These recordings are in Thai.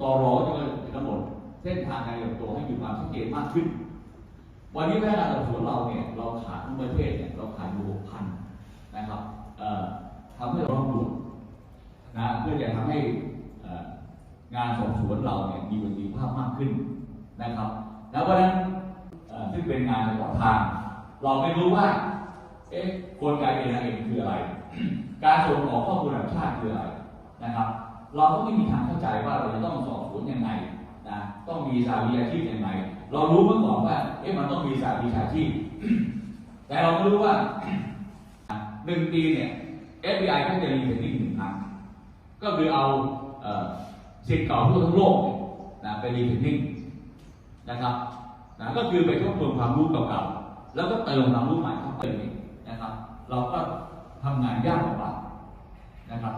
ตอรอจะกำหนดเส้นทางการเติบโตให้มีความชัดเจนมากขึ้น วันนี้พนักงานสอบสวนเราเนี่ยเราขาดทั้งประเทศเนี่ยเราขาดอยู่หกพันนะครับเอ่อทำให้เราต้องด่วนนะเพื่อจะทำให้งานสอบสวนเราเนี่ยมีประสิทธิภาพมากขึ้นนะครับแล้ววันนั้นซึ่งเป็นงานเฉพาะทาง เราไม่รู้ว่าเอ๊ะกลไกเองเองคืออะไร การส่งออกข้อมูลธรรมชาติคืออะไรนะครับ เราก็ไม่มีทางเข้าใจว่าเราจะต้องสอบสวนยังไงนะต้องมีสาวิชาชีพยังไง เรารู้เมื่อก่อนว่าเอ๊ะมันต้องมีสาวิชาชีพ แต่เราไม่รู้ว่าหนึ่งปีเนี่ย FBI ก็จะรีเทนนิ่งหนึ่งครั้งก็คือเอาเออสิทธิ์เก่าทั่วทั้งโลกนะไปรีเทนนิ่งนะครับนะก็คือไปทบทวนความรู้เก่าๆแล้วก็เติมความรู้ใหม่เข้าไปนะครับ เราก็ทำงานยากกว่านะครับ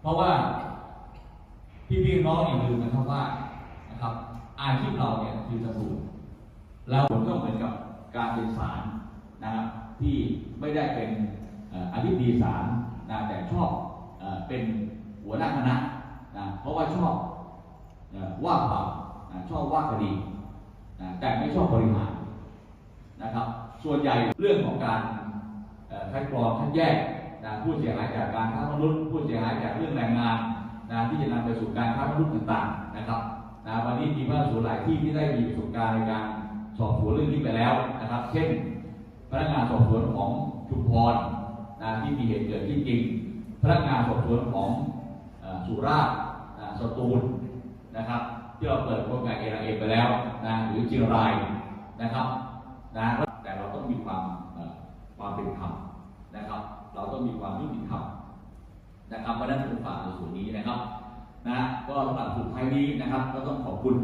เพราะว่า พี่พี่น้องอย่าลืมนะครับว่านะครับ อาชีพเราเนี่ยคือตำรวจแล้วผมก็เหมือนกับการเป็นศาลนะครับที่ไม่ได้เป็นอธิบดีศาลนะแต่ชอบเป็นหัวหน้าคณะนะเพราะว่าชอบเอ่อว่าความนะชอบว่าคดีนะแต่ไม่ชอบบริหารนะครับ ส่วนใหญ่เรื่องของการคัดกรองคัดแยกนะผู้เสียหายจากการค้ามนุษย์ผู้เสียหายจากเรื่องแรงงาน ที่จะนำไปสู่การค้ามนุษย์ต่างๆนะครับนะวันนี้มีพระสูหลายที่ที่ได้มีประสบการณ์ในการสอบสวนเรื่องนี้ไปแล้วนะครับ เช่น พนักงานสอบสวนของชุมพรนะที่มีเหตุเกิดที่จริง พนักงานสอบสวนของสุราษฎร์สตูลนะครับที่เราเปิดโครงการเอราเอไปแล้วนะหรือเชียงรายนะครับนะแต่เราต้องมีความความเป็นธรรมนะครับ เราต้องมีความยุติธรรม นะครับเพราะนั้นผมฝากในส่วนนี้นะครับนะก็สำหรับสุดท้ายนี้นะครับ ก็ต้องขอบคุณ